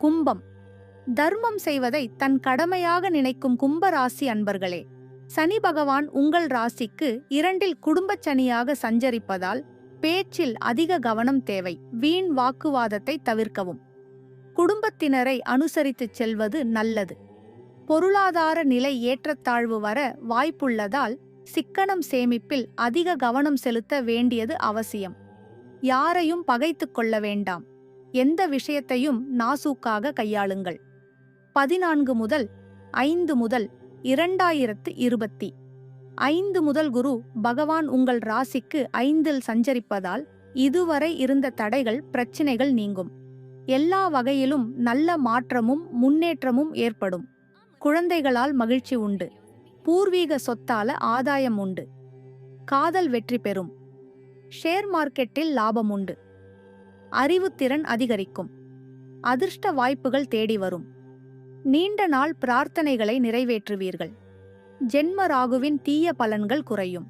கும்பம். தர்மம் செய்வதை தன் கடமையாக நினைக்கும் கும்பராசி அன்பர்களே சனி பகவான் உங்கள் ராசிக்கு இரண்டில் குடும்பச் சனியாக சஞ்சரிப்பதால் பேச்சில் அதிக கவனம் தேவை. வீண் வாக்குவாதத்தை தவிர்க்கவும். குடும்பத்தினரை அனுசரித்துச் செல்வது நல்லது. பொருளாதார நிலை ஏற்றத்தாழ்வு வர வாய்ப்புள்ளதால் சிக்கனம் சேமிப்பில் அதிக கவனம் செலுத்த வேண்டியது அவசியம். யாரையும் பகைத்துக் கொள்ள வேண்டாம். எந்த விஷயத்தையும் நாசூக்காக கையாளுங்கள். பதினான்கு முதல் ஐந்து முதல் இரண்டாயிரத்து இருபத்தி. ஐந்து முதல் குரு பகவான் உங்கள் ராசிக்கு ஐந்தில் சஞ்சரிப்பதால் இதுவரை இருந்த தடைகள் பிரச்சினைகள் நீங்கும். எல்லா வகையிலும் நல்ல மாற்றமும் முன்னேற்றமும் ஏற்படும். குழந்தைகளால் மகிழ்ச்சி உண்டு. பூர்வீக சொத்தால ஆதாயம் உண்டு. காதல் வெற்றி பெறும். ஷேர் மார்க்கெட்டில் லாபம் உண்டு. அறிவுத்திறன் அதிகரிக்கும். அதிர்ஷ்ட வாய்ப்புகள் தேடி வரும். நீண்ட நாள் பிரார்த்தனைகளை நிறைவேற்றுவீர்கள். ஜென்ம ராகுவின் தீய பலன்கள் குறையும்.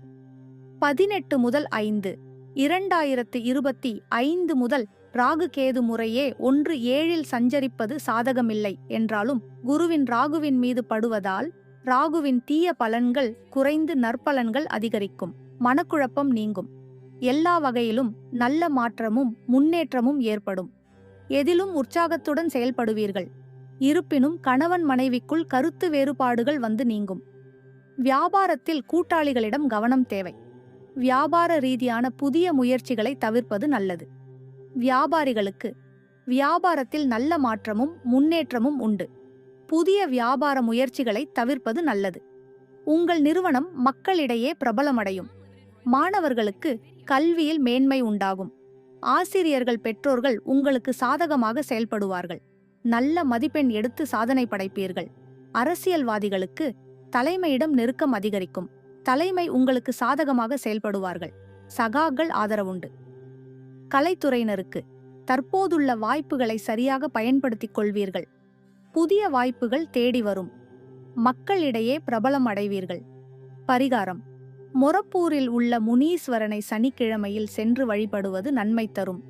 பதினெட்டு முதல் ஐந்து இரண்டாயிரத்து இருபத்தி ஐந்து முதல் ராகு கேது முறையே ஒன்று ஏழில் சஞ்சரிப்பது சாதகமில்லை என்றாலும் குருவின் ராகுவின் மீது படுவதால் ராகுவின் தீய பலன்கள் குறைந்து நற்பலன்கள் அதிகரிக்கும். மனக்குழப்பம் நீங்கும். எல்லா வகையிலும் நல்ல மாற்றமும் முன்னேற்றமும் ஏற்படும். எதிலும் உற்சாகத்துடன் செயல்படுவீர்கள். இருப்பினும் கணவன் மனைவிக்குள் கருத்து வேறுபாடுகள் வந்து நீங்கும். வியாபாரத்தில் கூட்டாளிகளிடம் கவனம் தேவை. வியாபார ரீதியான புதிய முயற்சிகளை தவிர்ப்பது நல்லது. வியாபாரிகளுக்கு வியாபாரத்தில் நல்ல மாற்றமும் முன்னேற்றமும் உண்டு. புதிய வியாபார முயற்சிகளை தவிர்ப்பது நல்லது. உங்கள் நிறுவனம் மக்களிடையே பிரபலமடையும். மாணவர்களுக்கு கல்வியில் மேன்மை உண்டாகும். ஆசிரியர்கள் பெற்றோர்கள் உங்களுக்கு சாதகமாக செயல்படுவார்கள். நல்ல மதிப்பெண் எடுத்து சாதனை படைப்பீர்கள். அரசியல்வாதிகளுக்கு தலைமையிடம் நெருக்கம் அதிகரிக்கும். தலைமை உங்களுக்கு சாதகமாக செயல்படுவார்கள். சகாக்கள் ஆதரவுண்டு. கலைத்துறையினருக்கு தற்போதுள்ள வாய்ப்புகளை சரியாக பயன்படுத்திக் கொள்வீர்கள். புதிய வாய்ப்புகள் தேடி வரும். மக்களிடையே பிரபலம் அடைவீர்கள். பரிகாரம். மொரப்பூரில் உள்ள முனீஸ்வரனை சனிக்கிழமையில் சென்று வழிபடுவது நன்மை தரும்.